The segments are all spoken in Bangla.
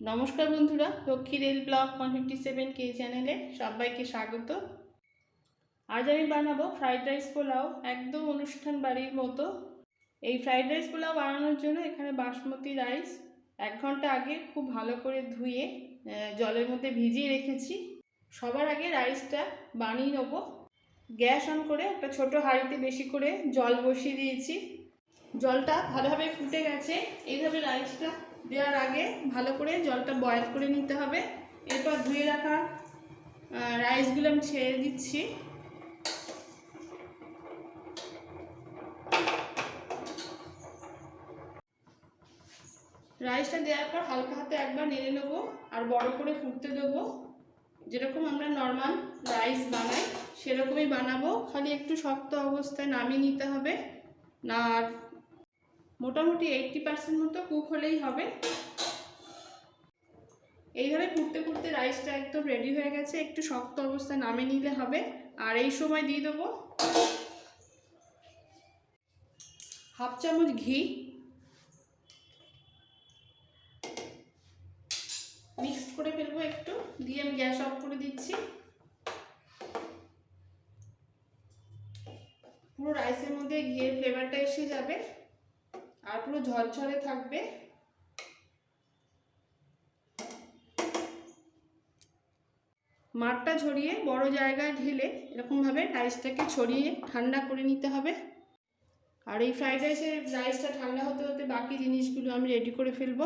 নমস্কার বন্ধুরা, Lakshmi rail blog one fifty seven কে চ্যানেলে সবাইকে স্বাগত। আজ আমি বানাবো ফ্রাইড রাইস পোলাও, একদম অনুষ্ঠান বাড়ির মতো। এই ফ্রাইড রাইস পোলাও বানানোর জন্য এখানে বাসমতি রাইস এক ঘণ্টা আগে খুব ভালো করে ধুয়ে জলের মধ্যে ভিজিয়ে রেখেছি। সবার আগে রাইসটা বানিয়ে নেব। গ্যাস অন করে একটা ছোট হাঁড়িতে বেশি করে জল বসিয়ে দিয়েছি। জলটা ভালোভাবে ফুটে গেছে। এইভাবে রাইসটা দেওয়ার আগে ভালো করে জলটা বয়েল করে নিতে হবে। এরপর ধুয়ে রাখা রাইসগুলো আমি ছেড়ে দিচ্ছি। রাইসটা দেওয়ার পর হালকা হাতে একবার নেড়ে নেব আর বড় করে ফুটতে দেবো। যেরকম আমরা নর্মাল রাইস বানাই, সেরকমই বানাবো। খালি একটু শক্ত অবস্থায় নামিয়ে নিতে হবে। না আর মোটামুটি এইটটি পার্সেন্ট মতো কুক হলেই হবে। এইভাবে ফুটতে ফুটতে রাইসটা একদম রেডি হয়ে গেছে। একটু শক্ত অবস্থায় নামে নিলে হবে। আর এই সময় দিয়ে দেবো হাফ চামচ ঘি। মিক্সড করে ফেলব একটু। দিয়ে আমি গ্যাস অফ করে দিচ্ছি। পুরো রাইসের মধ্যে ঘিয়ের ফ্লেভারটা এসে যাবে। আর পুরো ঝরঝরে থাকবে। মাঠটা ছড়িয়ে বড় জায়গায় ঢেলে এরকমভাবে রাইসটাকে ছড়িয়ে ঠান্ডা করে নিতে হবে। আর এই ফ্রাইড রাইসের রাইসটা ঠান্ডা হতে হতে বাকি জিনিসগুলো আমি রেডি করে ফেলব।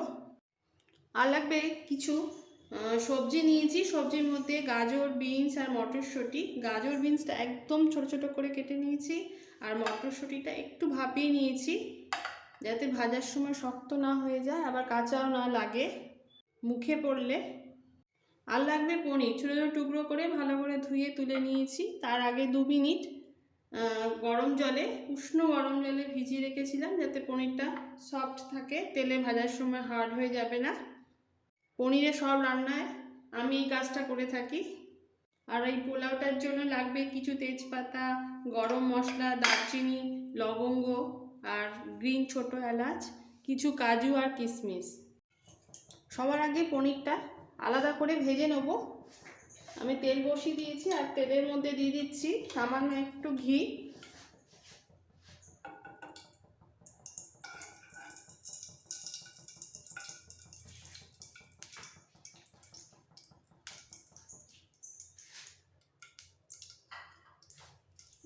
আর লাগবে কিছু সবজি নিয়েছি। সবজির মধ্যে গাজর, বিনস আর মটরশুঁটি। গাজর, বিনসটা একদম ছোট ছোট করে কেটে নিয়েছি। আর মটরশুঁটিটা একটু ভাপিয়ে নিয়েছি। যাতে ভাজার সময় শক্ত না হয়ে যায়, আবার কাঁচাও না লাগে। মুখে পড়লে আর লাগবে পনির। ছোটো ছোটো টুকরো করে ভালো করে ধুয়ে তুলে নিয়েছি। তার আগে দু মিনিট গরম জলে, উষ্ণ গরম জলে ভিজিয়ে রেখেছিলাম যাতে পনিরটা সফট থাকে। তেলে ভাজার সময় হার্ড হয়ে যাবে না। পনিরে সব রান্নায় আমি এই কাজটা করে থাকি। আর এই পোলাওটার জন্য লাগবে কিছু তেজপাতা, গরম মশলা, দারচিনি, লবঙ্গ। আর গ্রিন ছোট এলাচ, কিছু কাজু আর কিশমিশ। সবার আগে পনিরটা আলাদা করে ভেজে নেব। আমি তেল বসিয়ে দিয়েছি আর তেলের মধ্যে দিয়ে দিচ্ছি সামান্য একটু ঘি।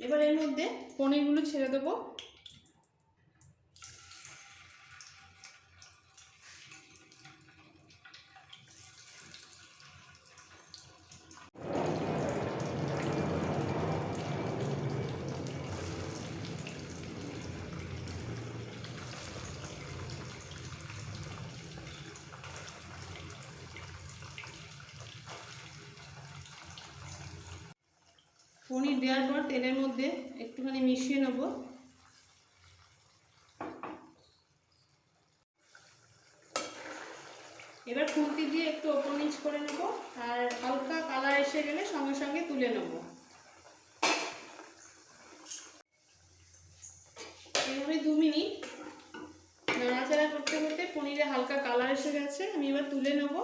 এবার এর মধ্যে পনিরগুলো ছেড়ে দেবো। পনির দেওয়ার পর তেলের মধ্যে একটুখানি মিশিয়ে নেব। এবার খুন্তি দিয়ে একটু ওপর নিচ করে নেব আর হালকা কালার এসে গেলে সঙ্গে সঙ্গে তুলে নেব। এইভাবে দু মিনিট নাড়াচাড়া করতে করতে পনিরে হালকা কালার এসে গেছে, আমি এবার তুলে নেব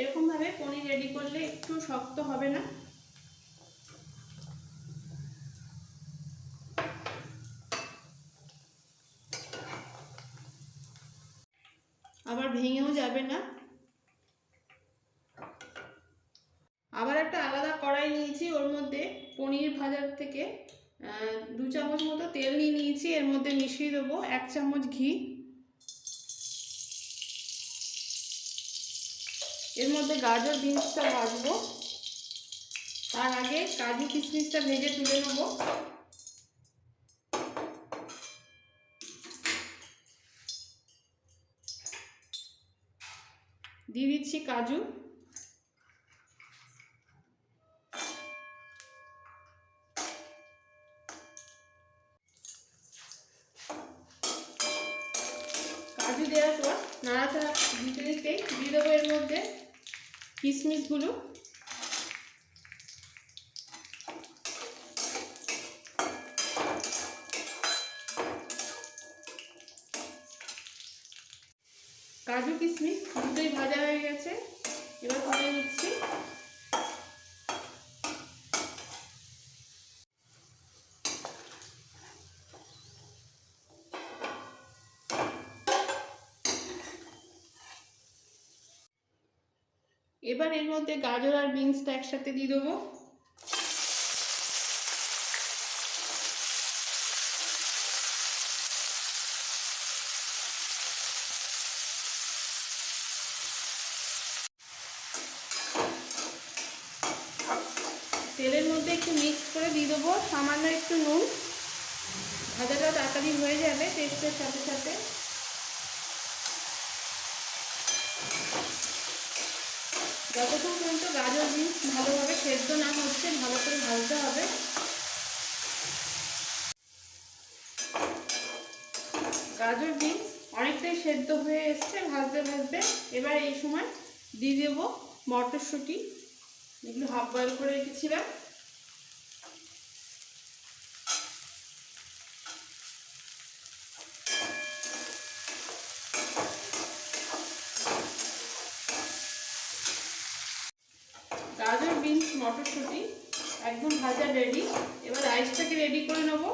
এরকমভাবে পনির রেডি করলে একটু শক্ত হবে না। আবার ভেঙেও যাবে না। আবার একটা আলাদা কড়াই নিয়েছি, ওর মধ্যে পনির ভাজার থেকে দু চামচ মতো তেল নিয়ে নিয়েছি, এর মধ্যে মিশিয়ে দেবো, এক চামচ ঘি। এর মধ্যে গাজর বিনসটা ভাজবো। তার আগে কাজু কিশমিশটা ভেজে তুলে নেব। দিয়ে দিচ্ছি কাজু। কাজু দেওয়ার পর নাড়াচাড়া দিতে দিতে দিয়ে দেবো এর মধ্যে কিশমিশগুলো কাজু কিশমিশ দুটোই ভাজা হয়ে গেছে। এবার করে নিচ্ছি এবার এর মধ্যে গাজর আর বিনসটা একসাথে দিয়ে দেবো। তেলের মধ্যে একটু মিক্স করে দিয়ে দেবো, সামান্য একটু নুন। ভাজাটা তাড়াতাড়ি হয়ে যাবে টেস্টের সাথে সাথে। যতক্ষণ পর্যন্ত গাজর বিনস ভালোভাবে সেদ্ধ না হচ্ছে, ভালো করে ভাজতে হবে। গাজর বিনস অনেকটাই সেদ্ধ হয়ে এসছে, ভাজতে ভাজতে। এবার এই সময় দিয়ে দেবো মটরশুঁটি। এগুলো হাফ বয়েল করে রেখেছিলাম গাজর বিনস মটরশুঁটি একদম ভাজা রেডি এবার রাইসটাকে রেডি করে নেব।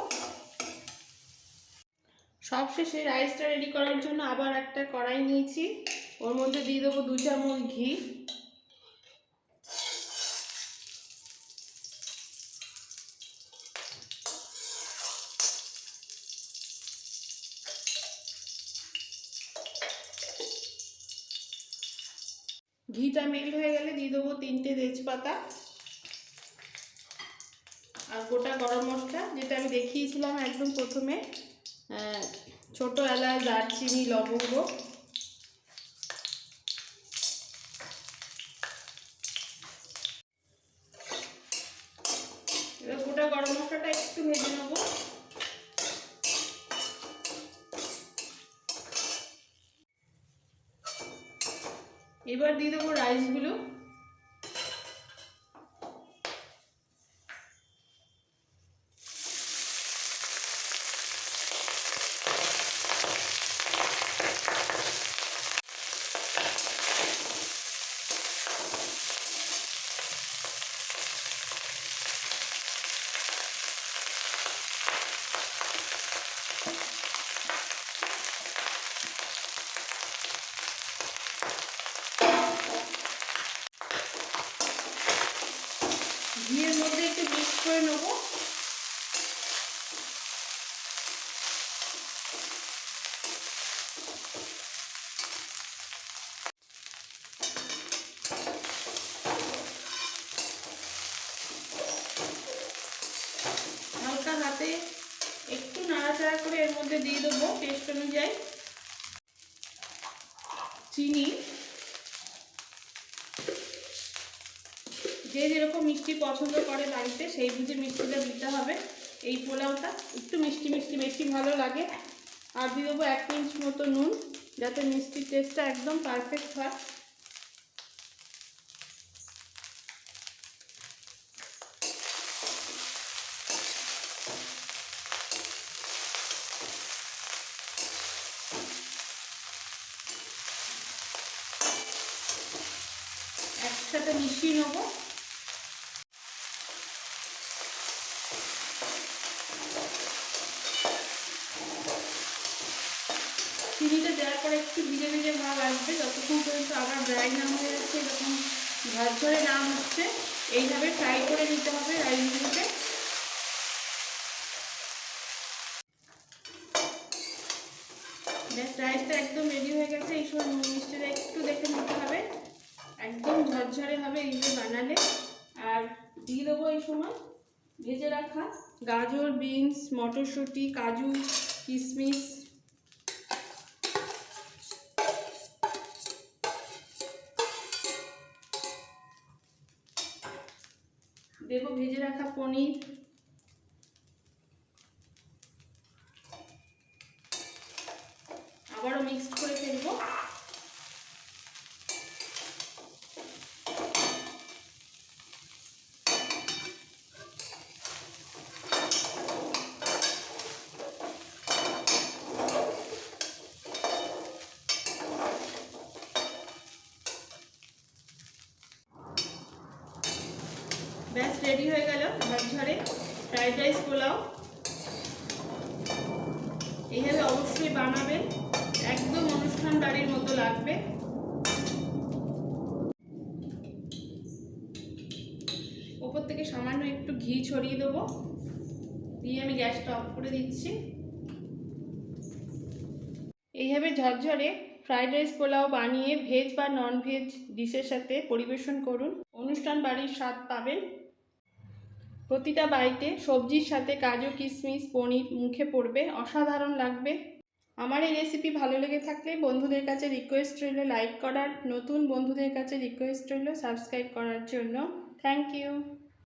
সবশেষে রাইসটা রেডি করার জন্য আবার একটা কড়াই নিয়েছি। ওর মধ্যে দিয়ে দেবো দু চামচ ঘি। ঘিটা মেল হয়ে গেলে দিয়ে দেবো তিনটে তেজপাতা। আর গোটা গরম মশলা, যেটা আমি দেখিয়েছিলাম একদম প্রথমে ছোট এলাচ, দারচিনি, লবঙ্গ। এবার গোটা গরম মশলাটা একটু ভেজে নেব। এবার দিয়ে দেবো রাইসগুলো ঘিয়ের মধ্যে একটু মিক্স করে নেব। হালকা হাতে একটু নাড়াচাড়া করে এর মধ্যে দিয়ে দেবো টেস্ট অনুযায়ী। চিনি যে যেরকম মিষ্টি পছন্দ করে বাড়িতে, সেই বুঝে মিষ্টিটা দিতে হবে। এই পোলাওটা একটু মিষ্টি মিষ্টি বেশি ভালো লাগে। আর দিয়ে দেবো এক পিঞ্চ মতো নুন, যাতে মিষ্টির টেস্টটা একদম পারফেক্ট হয়। একসাথে মিশিয়ে নেব চিনিটা দেওয়ার পরে একটু ভিজে ভিজে ভাব আসবে। যতক্ষণ পর্যন্ত আবার ড্রাই না হয়ে যাচ্ছে এরকম ঝরঝরে না হচ্ছে, এইভাবে ফ্রাই করে নিতে হবে রাইসগুলোকে রাইসটা একদম রেডি হয়ে গেছে। এই সময় নুন মিষ্টিটা একটু দেখে নিতে হবে। একদম ঝরঝরে হবে এইভাবে বানালে। আর দিয়ে দেবো এই সময় ভেজে রাখা গাজর, বিনস, মটরশুঁটি, কাজু, কিশমিশ। দেবো ভেজে রাখা পনির আবারও মিক্স করে ফেলব ফ্রাইড রাইস পোলাও এইভাবে অবশ্যই বানাবেন। একদম অনুষ্ঠান বাড়ির মতো লাগবে। ওপর থেকে সামান্য একটু ঘি ছড়িয়ে দেবো। দিয়ে আমি গ্যাসটা অফ করে দিচ্ছি। এইভাবে ঝরঝরে ফ্রাইড রাইস পোলাও বানিয়ে ভেজ বা নন ভেজ ডিশের সাথে পরিবেশন করুন। অনুষ্ঠান বাড়ির স্বাদ পাবেন। প্রতিটা বাড়িতে সবজির সাথে কাজু, কিশমিশ, পনির মুখে পড়বে, অসাধারণ লাগবে। আমার এই রেসিপি ভালো লেগে থাকলে বন্ধুদের কাছে রিকোয়েস্ট রইল লাইক করার, নতুন বন্ধুদের কাছে রিকোয়েস্ট রইল সাবস্ক্রাইব করার জন্য। Thank you